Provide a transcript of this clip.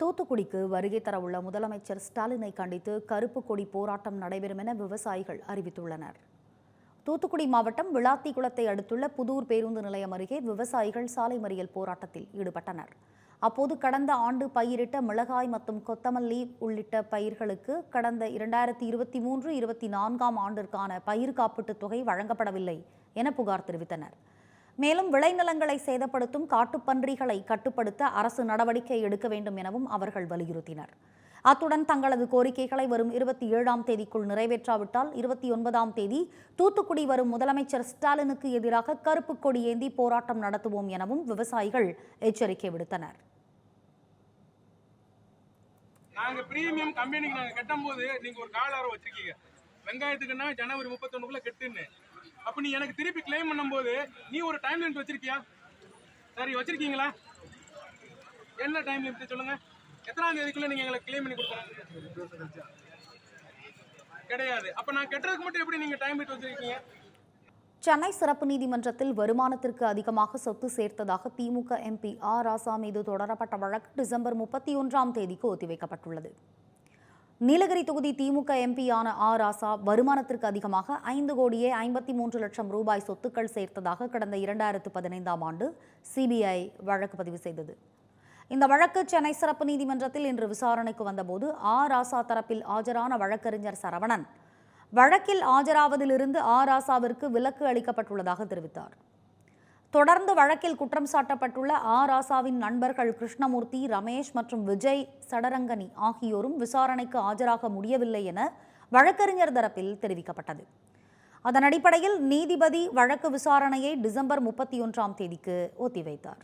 தூத்துக்குடிக்கு வருகை தரவுள்ள முதலமைச்சர் ஸ்டாலினை கண்டித்து கருப்பு கொடி போராட்டம் நடைபெறும் என விவசாயிகள் அறிவித்துள்ளனர். தூத்துக்குடி மாவட்டம் விளாத்திக்குளத்தை அடுத்துள்ள புதூர் பேருந்து நிலையம் அருகே விவசாயிகள் சாலை மறியல் போராட்டத்தில் ஈடுபட்டனர். அப்போது கடந்த ஆண்டு பயிரிட்ட மிளகாய் மற்றும் கொத்தமல்லி உள்ளிட்ட பயிர்களுக்கு கடந்த இரண்டாயிரத்தி இருபத்தி மூன்று இருபத்தி நான்காம் ஆண்டிற்கான பயிர் காப்பீட்டுத் தொகை வழங்கப்படவில்லை என புகார் தெரிவித்தனர். மேலும் விளைநிலங்களை சேதப்படுத்தும் காட்டுப்பன்றிகளை கட்டுப்படுத்த அரசு நடவடிக்கை எடுக்க வேண்டும் எனவும் அவர்கள் வலியுறுத்தினர். அத்துடன் தங்களது கோரிக்கைகளை வரும் இருபத்தி ஏழாம் தேதிக்குள் நிறைவேற்றாவிட்டால் இருபத்தி ஒன்பதாம் தேதி தூத்துக்குடி வரும் முதலமைச்சர் ஸ்டாலினுக்கு எதிராக கருப்பு கொடி ஏந்தி போராட்டம் நடத்துவோம் எனவும் விவசாயிகள் எச்சரிக்கை விடுத்தனர். நாங்க பிரீமியம் கம்பெனிக்கு நாங்க கட்டும் போது நீங்க ஒரு கால வச்சிருக்கீங்க. வெங்காயத்துக்குன்னா ஜனவரி முப்பத்தொன்னுக்குள்ள கெட்டுன்னு. அப்போ நீ எனக்கு திருப்பி கிளைம் பண்ணும்போது நீ ஒரு டைம் லிமிட் வச்சிருக்கியா? சரி வச்சிருக்கீங்களா? என்ன டைம் லிமிட் சொல்லுங்க. எத்தனாம் தேதிக்குள்ள நீங்க எங்களுக்கு கிளைம் பண்ணி கொடுக்குறாங்க? கிடையாது. அப்ப நான் கெட்டதுக்கு மட்டும் எப்படி நீங்க டைம் லிமிட் வச்சிருக்கீங்க? சென்னை சிறப்பு நீதிமன்றத்தில் வருமானத்திற்கு அதிகமாக சொத்து சேர்த்ததாக திமுக எம்பி ஆ ராசா மீது தொடரப்பட்ட வழக்கு டிசம்பர் முப்பத்தி ஒன்றாம் தேதிக்கு ஒத்திவைக்கப்பட்டுள்ளது. நீலகிரி தொகுதி திமுக எம்பியான ஆர் ராசா வருமானத்திற்கு அதிகமாக ஐந்து கோடியே ஐம்பத்தி மூன்று லட்சம் ரூபாய் சொத்துக்கள் சேர்த்ததாக கடந்த இரண்டாயிரத்து பதினைந்தாம் ஆண்டு சிபிஐ வழக்கு பதிவு செய்தது. இந்த வழக்கு சென்னை சிறப்பு நீதிமன்றத்தில் இன்று விசாரணைக்கு வந்தபோது ஆர் ராசா தரப்பில் ஆஜரான வழக்கறிஞர் சரவணன் வழக்கில் ஆஜராவதிலிருந்து ஆ ராசாவிற்கு விலக்கு அளிக்கப்பட்டுள்ளதாக தெரிவித்தார். தொடர்ந்து வழக்கில் குற்றம் சாட்டப்பட்டுள்ள ஆ. ராசாவின் நண்பர்கள் கிருஷ்ணமூர்த்தி ரமேஷ் மற்றும் விஜய் சடரங்கனி ஆகியோரும் விசாரணைக்கு ஆஜராக முடியவில்லை என வழக்கறிஞர் தரப்பில் தெரிவிக்கப்பட்டது. அதன் அடிப்படையில் நீதிபதி வழக்கு விசாரணையை டிசம்பர் முப்பத்தி ஒன்றாம் தேதிக்கு ஒத்திவைத்தார்.